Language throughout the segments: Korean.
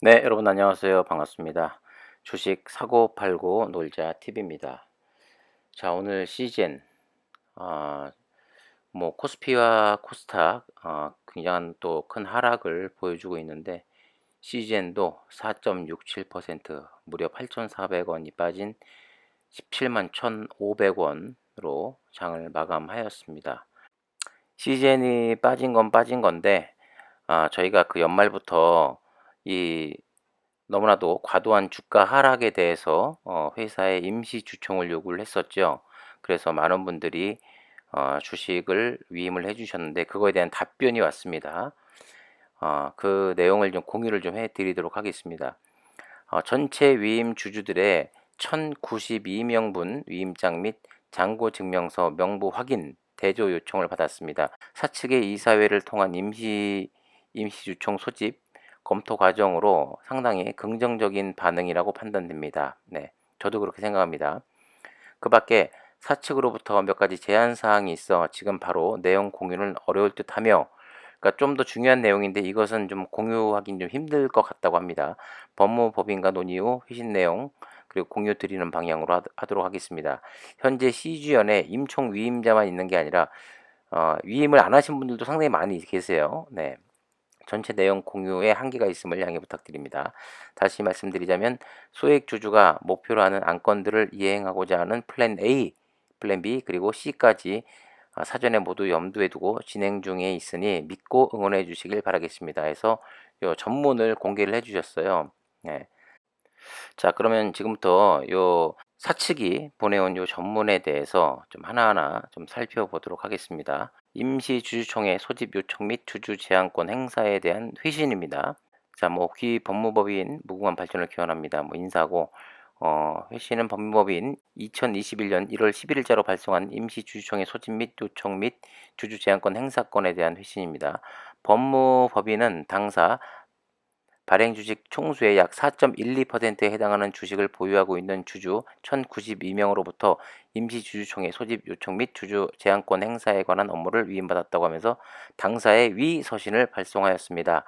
네, 여러분 안녕하세요. 반갑습니다. 주식 사고 팔고 놀자 TV입니다. 자, 오늘 시즌 아, 뭐 코스피와 코스닥 아, 굉장한 또 큰 하락을 보여주고 있는데 시즌도 4.67% 무려 8,400원이 빠진 17만 1,500원으로 장을 마감하였습니다. 시즌이 빠진 건 빠진 건데 아, 저희가 그 연말부터 이 너무나도 과도한 주가 하락에 대해서 어, 회사에 임시 주총을 요구를 했었죠. 그래서 많은 분들이 어, 주식을 위임을 해주셨는데 그거에 대한 답변이 왔습니다. 어, 그 내용을 좀 공유를 좀 해드리도록 하겠습니다. 어, 전체 위임 주주들의 1092명분 위임장 및 잔고 증명서 명부 확인 대조 요청을 받았습니다. 사측의 이사회를 통한 임시 임시 주총 소집 검토 과정으로 상당히 긍정적인 반응이라고 판단됩니다. 네, 저도 그렇게 생각합니다. 그 밖에 사측으로부터 몇 가지 제한 사항이 있어 지금 바로 내용 공유는 어려울 듯 하며 그러니까 좀 더 중요한 내용인데 이것은 좀 공유하긴 좀 힘들 것 같다고 합니다. 법무법인과 논의 후 회신 내용 그리고 공유 드리는 방향으로 하도록 하겠습니다. 현재 시주연에 임총 위임자만 있는 게 아니라 어, 위임을 안 하신 분들도 상당히 많이 계세요. 네. 전체 내용 공유에 한계가 있음을 양해 부탁드립니다. 다시 말씀드리자면 소액 주주가 목표로 하는 안건들을 이행하고자 하는 플랜 A, 플랜 B 그리고 C까지 아, 사전에 모두 염두에 두고 진행 중에 있으니 믿고 응원해 주시길 바라겠습니다. 해서 요 전문을 공개를 해 주셨어요. 네. 자, 그러면 지금부터 요 사측이 보내온 요 전문에 대해서 좀 하나하나 좀 살펴보도록 하겠습니다. 임시 주주총회 소집 요청 및 주주 제한권 행사에 대한 회신입니다. 자, 뭐 귀 법무법인 무궁한 발전을 기원합니다. 뭐 인사고 어, 회신은 법무법인 2021년 1월 11일자로 발송한 임시 주주총회 소집 및 요청 및 주주 제한권 행사권에 대한 회신입니다. 법무법인은 당사 발행 주식 총수의 약 4.12%에 해당하는 주식을 보유하고 있는 주주 1092명으로부터 임시 주주총회 소집 요청 및 주주 제한권 행사에 관한 업무를 위임받았다고 하면서 당사에 위 서신을 발송하였습니다.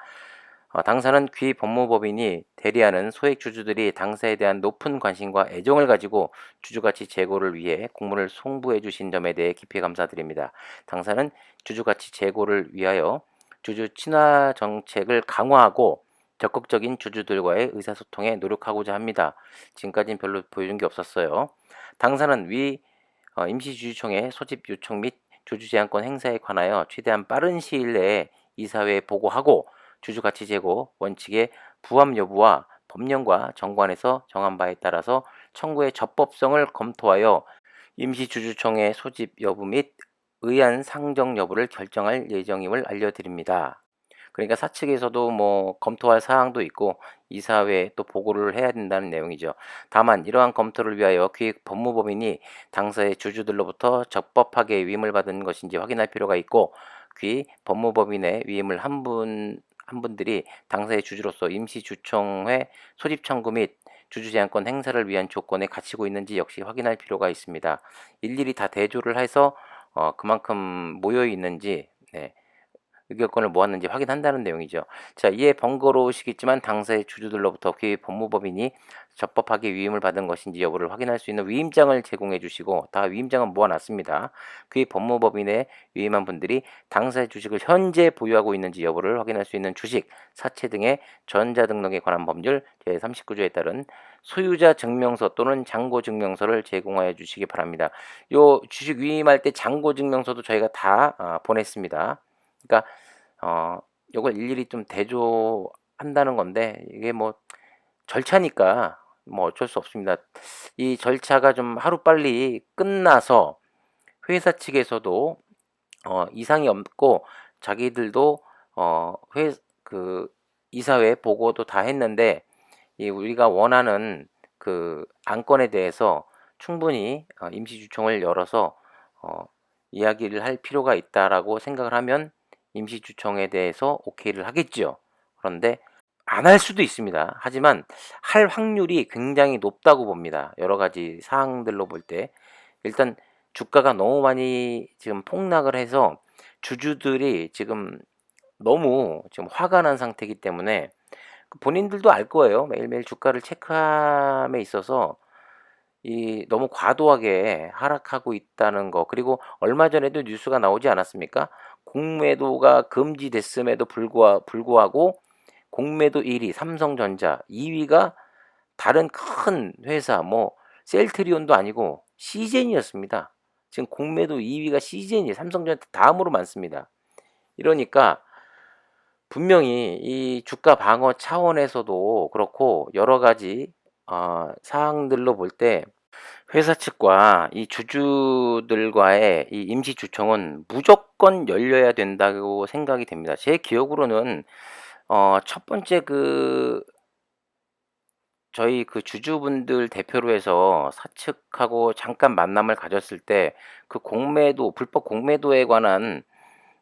어, 당사는 귀 법무법인이 대리하는 소액 주주들이 당사에 대한 높은 관심과 애정을 가지고 주주가치 제고를 위해 공문을 송부해 주신 점에 대해 깊이 감사드립니다. 당사는 주주가치 제고를 위하여 주주 친화 정책을 강화하고 적극적인 주주들과의 의사소통에 노력하고자 합니다. 지금까지는 별로 보여준 게 없었어요. 당사는 위 어, 임시주주총회 소집 요청 및 주주제한권 행사에 관하여 최대한 빠른 시일 내에 이사회에 보고하고 주주가치 제고 원칙의 부합 여부와 법령과 정관에서 정한 바에 따라서 청구의 적법성을 검토하여 임시주주총회 소집 여부 및 의안 상정 여부를 결정할 예정임을 알려드립니다. 그러니까 사측에서도 뭐 검토할 사항도 있고 이사회에 또 보고를 해야 된다는 내용이죠. 다만 이러한 검토를 위하여 기획 법무법인이 당사의 주주들로부터 적법하게 위임을 받은 것인지 확인할 필요가 있고 귀 법무법인의 위임을 한 분 한 분들이 당사의 주주로서 임시주총회 소집 청구 및 주주 제한권 행사를 위한 조건에 갖추고 있는지 역시 확인할 필요가 있습니다. 일일이 다 대조를 해서 어, 그만큼 모여 있는지 네, 의결권을 모았는지 확인한다는 내용이죠. 자, 이에 번거로우시겠지만 당사의 주주들로부터 그 법무법인이 적법하게 위임을 받은 것인지 여부를 확인할 수 있는 위임장을 제공해 주시고 다 위임장은 모아놨습니다. 그 법무법인에 위임한 분들이 당사의 주식을 현재 보유하고 있는지 여부를 확인할 수 있는 주식, 사채 등의 전자등록에 관한 법률 제39조에 따른 소유자 증명서 또는 잔고 증명서를 제공하여 주시기 바랍니다. 요 주식 위임할 때 잔고 증명서도 저희가 다 어, 보냈습니다. 그러니까 어 요걸 일일이 좀 대조한다는 건데 이게 뭐 절차니까 뭐 어쩔 수 없습니다. 이 절차가 좀 하루빨리 끝나서 회사 측에서도 어 이상이 없고 자기들도 어회그 이사회 보고도 다 했는데 이 우리가 원하는 그 안건에 대해서 충분히 어 임시 주총을 열어서 어 이야기를 할 필요가 있다라고 생각을 하면 임시주총에 대해서 오케이를 하겠죠. 그런데 안 할 수도 있습니다. 하지만 할 확률이 굉장히 높다고 봅니다. 여러 가지 사항들로 볼 때. 일단 주가가 너무 많이 지금 폭락을 해서 주주들이 지금 너무 지금 화가 난 상태이기 때문에 본인들도 알 거예요. 매일매일 주가를 체크함에 있어서 이 너무 과도하게 하락하고 있다는 거. 그리고 얼마 전에도 뉴스가 나오지 않았습니까? 공매도가 금지됐음에도 불구하, 불구하고 공매도 1위 삼성전자, 2위가 다른 큰 회사 뭐 셀트리온도 아니고 시젠이었습니다. 지금 공매도 2위가 시젠이 삼성전자 다음으로 많습니다. 이러니까 분명히 이 주가 방어 차원에서도 그렇고 여러 가지 어, 사항들로 볼 때 회사 측과 이 주주들과의 이 임시 주총은 무조건 열려야 된다고 생각이 됩니다. 제 기억으로는 어, 첫 번째 그 저희 그 주주분들 대표로 해서 사측하고 잠깐 만남을 가졌을 때 그 공매도 불법 공매도에 관한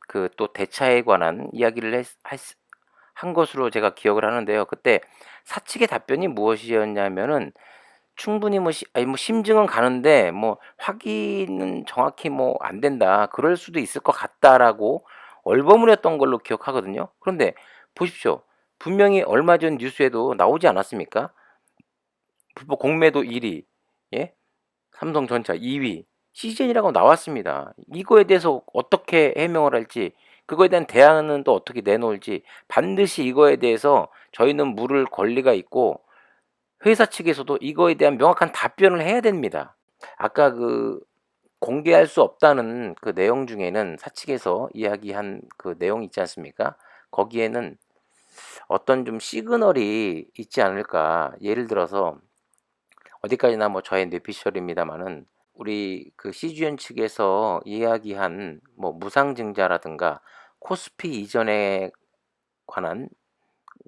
그 또 대차에 관한 이야기를 했, 했- 한 것으로 제가 기억을 하는데요. 그때 사측의 답변이 무엇이었냐면은 충분히 뭐, 시, 아니 뭐 심증은 가는데 뭐 확인은 정확히 뭐 안 된다. 그럴 수도 있을 것 같다라고 얼버무렸던 걸로 기억하거든요. 그런데 보십시오. 분명히 얼마 전 뉴스에도 나오지 않았습니까? 불법 공매도 1 위, 예? 삼성전자 2위, 시즌이라고 나왔습니다. 이거에 대해서 어떻게 해명을 할지, 그거에 대한 대안은 또 어떻게 내놓을지 반드시 이거에 대해서 저희는 물을 권리가 있고 회사 측에서도 이거에 대한 명확한 답변을 해야 됩니다. 아까 그 공개할 수 없다는 그 내용 중에는 사측에서 이야기한 그 내용 있지 않습니까? 거기에는 어떤 좀 시그널이 있지 않을까. 예를 들어서 어디까지나 뭐 저의 뇌피셜입니다만은 우리 그 CGN 측에서 이야기한 뭐 무상증자라든가 코스피 이전에 관한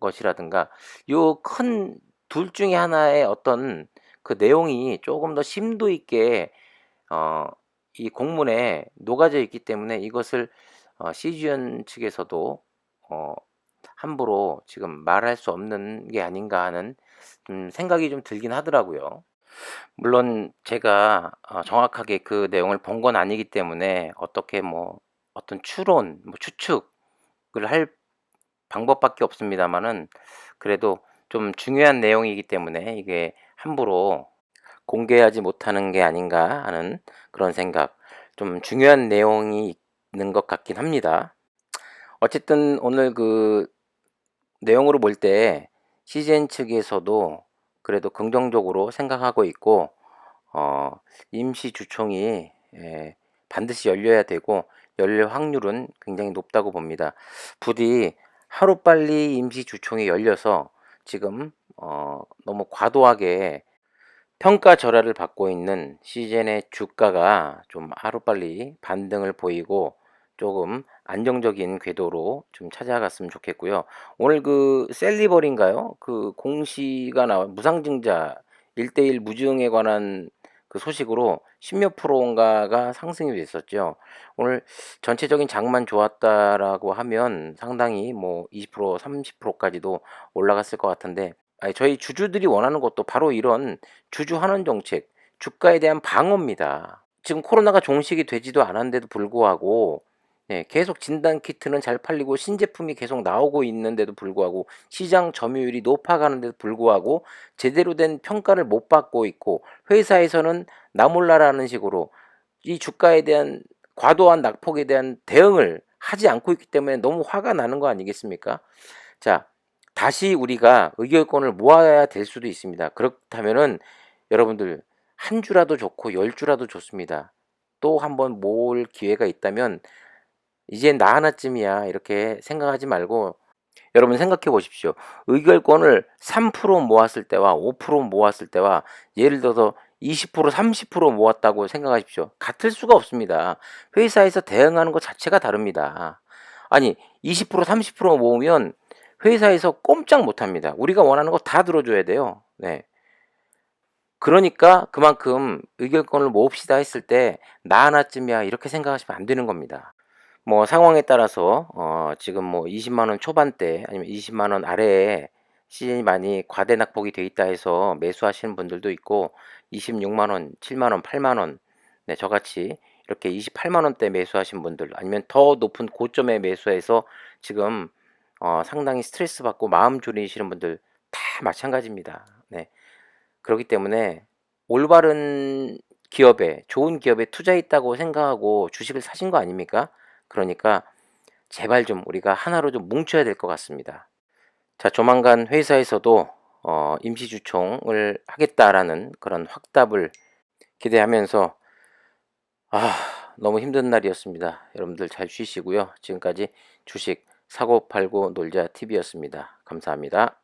것이라든가 요 큰 둘 중에 하나의 어떤 그 내용이 조금 더 심도 있게 어, 이 공문에 녹아져 있기 때문에 이것을 어, CGN 측에서도 어, 함부로 지금 말할 수 없는 게 아닌가 하는 음, 생각이 좀 들긴 하더라고요. 물론 제가 어, 정확하게 그 내용을 본 건 아니기 때문에 어떻게 뭐 어떤 추론, 뭐 추측을 할 방법밖에 없습니다만은 그래도 좀 중요한 내용이기 때문에 이게 함부로 공개하지 못하는 게 아닌가 하는 그런 생각. 좀 중요한 내용이 있는 것 같긴 합니다. 어쨌든 오늘 그 내용으로 볼 때 CGN 측에서도 그래도 긍정적으로 생각하고 있고 어, 임시 주총이 예, 반드시 열려야 되고 열릴 확률은 굉장히 높다고 봅니다. 부디 하루빨리 임시 주총이 열려서 지금 어, 너무 과도하게 평가 절하를 받고 있는 시즌의 주가가 좀 하루빨리 반등을 보이고 조금 안정적인 궤도로 좀 찾아갔으면 좋겠고요. 오늘 그 셀리버인가요? 그 공시가 나와 무상증자 1대1 무증에 관한 그 소식으로 10몇 프로인가가 상승이 됐었죠. 오늘 전체적인 장만 좋았다라고 하면 상당히 뭐 20% 30%까지도 올라갔을 것 같은데 아니, 저희 주주들이 원하는 것도 바로 이런 주주 환원 정책, 주가에 대한 방어입니다. 지금 코로나가 종식이 되지도 않았는데도 불구하고 네, 계속 진단 키트는 잘 팔리고 신제품이 계속 나오고 있는데도 불구하고 시장 점유율이 높아가는데도 불구하고 제대로 된 평가를 못 받고 있고 회사에서는 나 몰라라는 식으로 이 주가에 대한 과도한 낙폭에 대한 대응을 하지 않고 있기 때문에 너무 화가 나는 거 아니겠습니까? 자, 다시 우리가 의결권을 모아야 될 수도 있습니다. 그렇다면은 여러분들 한 주라도 좋고 열 주라도 좋습니다. 또 한 번 모을 기회가 있다면 이제 나 하나쯤이야 이렇게 생각하지 말고 여러분 생각해 보십시오. 의결권을 3% 모았을 때와 5% 모았을 때와 예를 들어서 20% 30% 모았다고 생각하십시오. 같을 수가 없습니다. 회사에서 대응하는 것 자체가 다릅니다. 아니 20% 30% 모으면 회사에서 꼼짝 못합니다. 우리가 원하는 거 다 들어줘야 돼요. 네. 그러니까 그만큼 의결권을 모읍시다 했을 때 나 하나쯤이야 이렇게 생각하시면 안 되는 겁니다. 뭐 상황에 따라서 어 지금 뭐 20만 원 초반대 아니면 20만 원 아래에 시즌이 많이 과대 낙폭이 돼 있다 해서 매수하시는 분들도 있고 26만 원, 7만 원, 8만 원 네, 저같이 이렇게 28만 원대 매수하신 분들 아니면 더 높은 고점에 매수해서 지금 어, 상당히 스트레스 받고 마음 졸이시는 분들 다 마찬가지입니다. 네. 그렇기 때문에 올바른 기업에 좋은 기업에 투자했다고 생각하고 주식을 사신 거 아닙니까? 그러니까 제발 좀 우리가 하나로 좀 뭉쳐야 될 것 같습니다. 자, 조만간 회사에서도 어, 임시주총을 하겠다라는 그런 확답을 기대하면서 아, 너무 힘든 날이었습니다. 여러분들 잘 쉬시고요. 지금까지 주식 사고 팔고 놀자 TV였습니다. 감사합니다.